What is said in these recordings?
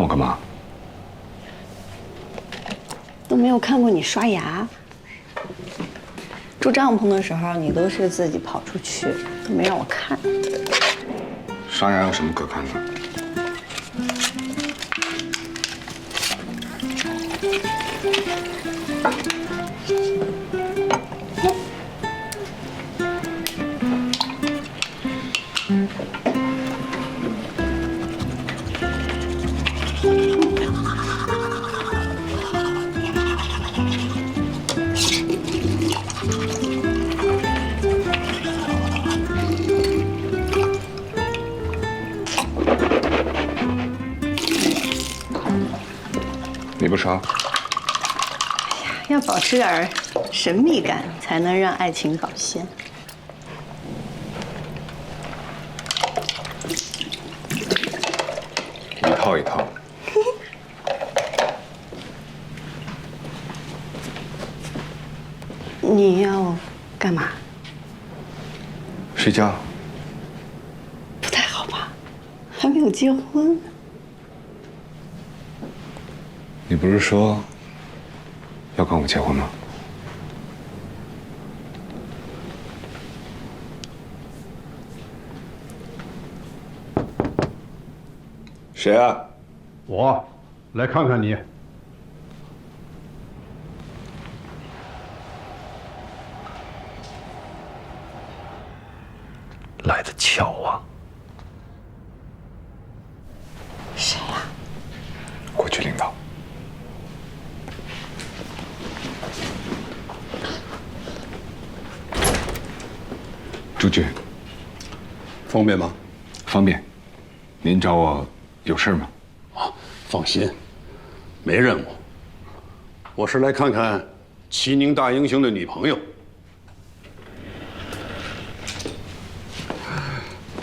看我干嘛？都没有看过你刷牙。住帐篷的时候，你都是自己跑出去，都没让我看。刷牙有什么可看的？你不尝？哎呀？要保持点神秘感，才能让爱情保鲜。一套一套。你要干嘛？睡觉。不太好吧？还没有结婚。你不是说要跟我结婚吗？谁啊？我来看看你。来的巧啊！谁呀？国区领导。朱局，方便吗？方便。您找我有事吗？啊，放心，没任务。我是来看看齐宁大英雄的女朋友。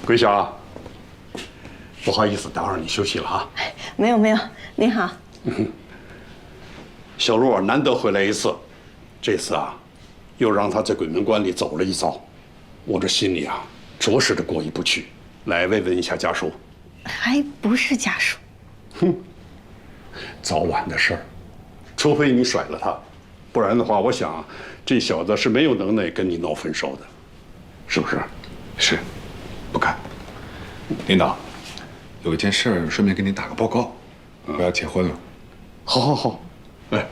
桂霞，不好意思打扰你休息了啊。没有没有，您好。小陆难得回来一次，这次啊，又让他在鬼门关里走了一遭，我这心里啊，着实的过意不去。来慰问一下家属。还不是家属。哼，早晚的事儿，除非你甩了他，不然的话，我想这小子是没有能耐跟你闹分手的，是不是？是，不敢。领导，有一件事儿，顺便给你打个报告，我要结婚了。好，好，好。哎，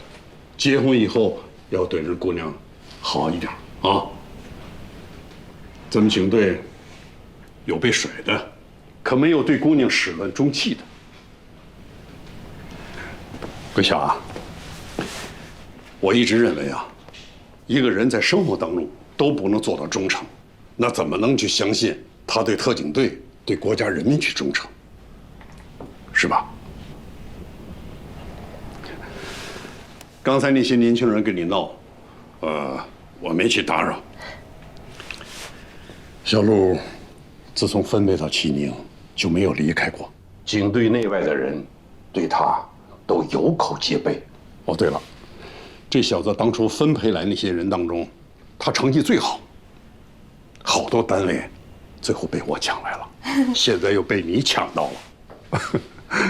结婚以后要对人姑娘好一点啊。咱们警队有被甩的。可没有对姑娘始乱终弃的，桂霞，我一直认为啊，一个人在生活当中都不能做到忠诚，那怎么能去相信他对特警队、对国家人民去忠诚？是吧？刚才那些年轻人跟你闹，呃，我没去打扰。小陆，自从分配到齐宁。就没有离开过，警队内外的人对他都有口皆碑。哦，对了，这小子当初分配来那些人当中，他成绩最好，好多单位最后被我抢来了，现在又被你抢到了。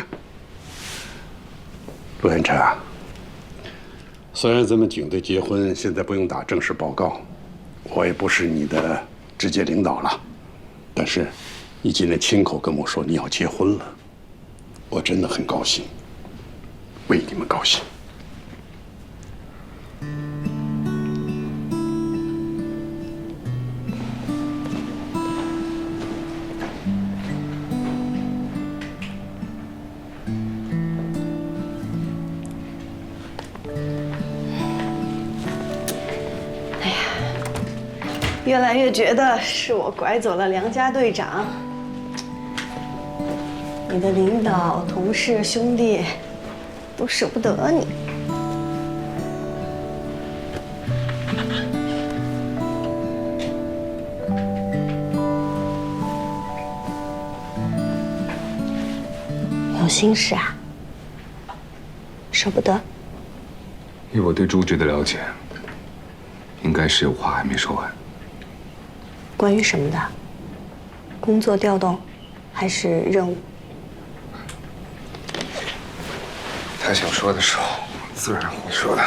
陆延辰啊，虽然咱们警队结婚现在不用打正式报告，我也不是你的直接领导了，但是。你今天亲口跟我说你要结婚了，我真的很高兴，为你们高兴。越来越觉得是我拐走了梁家队长。你的领导、同事、兄弟都舍不得你。有心事啊？舍不得？以我对朱局的了解，应该是有话还没说完。关于什么的？工作调动，还是任务？他想说的时候，自然会说的。